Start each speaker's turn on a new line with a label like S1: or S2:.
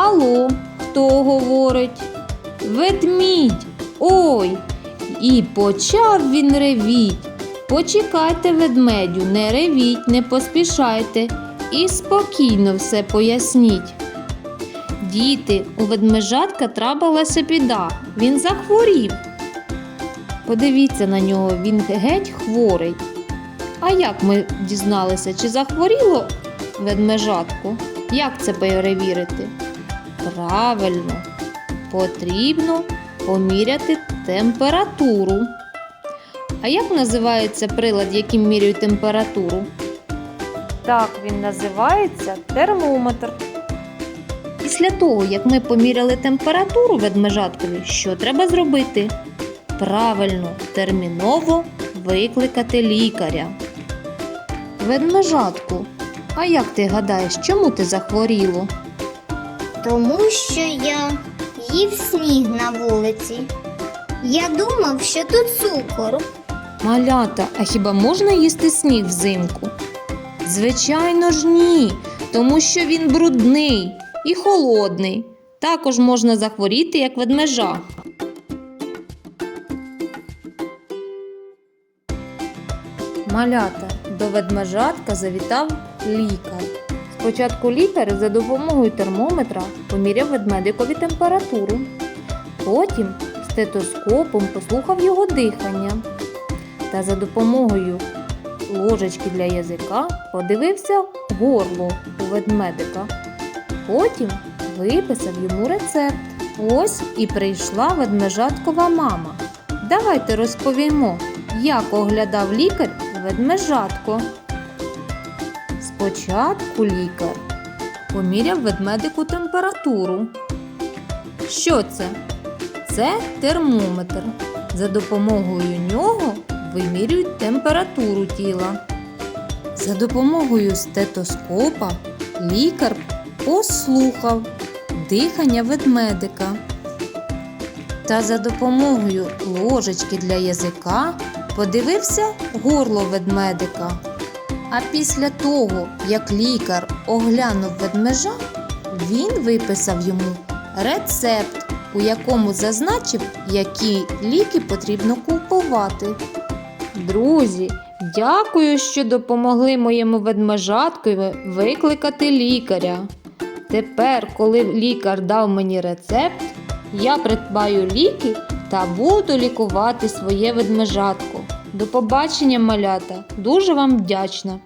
S1: Алло, хто говорить? Ведмідь, ой! І почав він ревіть. Почекайте, ведмедю, не ревіть, не поспішайте і спокійно все поясніть. Діти, у ведмежатка трапилася біда. Він захворів. Подивіться на нього, він геть хворий. А як ми дізналися, чи захворіло ведмежатку? Як це перевірити? Правильно, потрібно поміряти температуру. А як називається прилад, яким міряють температуру? Так, він називається термометр. Після того, як ми поміряли температуру ведмежаткові, що треба зробити? Правильно, терміново викликати лікаря. Ведмежатку, а як ти гадаєш, чому ти захворіло?
S2: Тому що я їв сніг на вулиці. Я думав, що тут цукор.
S1: Малята, а хіба можна їсти сніг взимку? Звичайно ж ні, тому що він брудний і холодний. Також можна захворіти, як ведмежа. Малята до ведмежатка завітав лікар. Спочатку лікар за допомогою термометра поміряв ведмедикові температуру. Потім стетоскопом послухав його дихання та за допомогою ложечки для язика подивився горло у ведмедика. Потім виписав йому рецепт. Ось і прийшла ведмежаткова мама. Давайте розповімо, як оглядав лікар ведмежатко. Спочатку лікар поміряв ведмедику температуру. Що це? Це термометр. За допомогою нього вимірюють температуру тіла. За допомогою стетоскопа лікар послухав дихання ведмедика. Та за допомогою ложечки для язика подивився горло ведмедика. А після того, як лікар оглянув ведмежа, він виписав йому рецепт, у якому зазначив, які ліки потрібно купувати. Друзі, дякую, що допомогли моєму ведмежаткові викликати лікаря. Тепер, коли лікар дав мені рецепт, я придбаю ліки та буду лікувати своє ведмежатко. До побачення, малята! Дуже вам вдячна!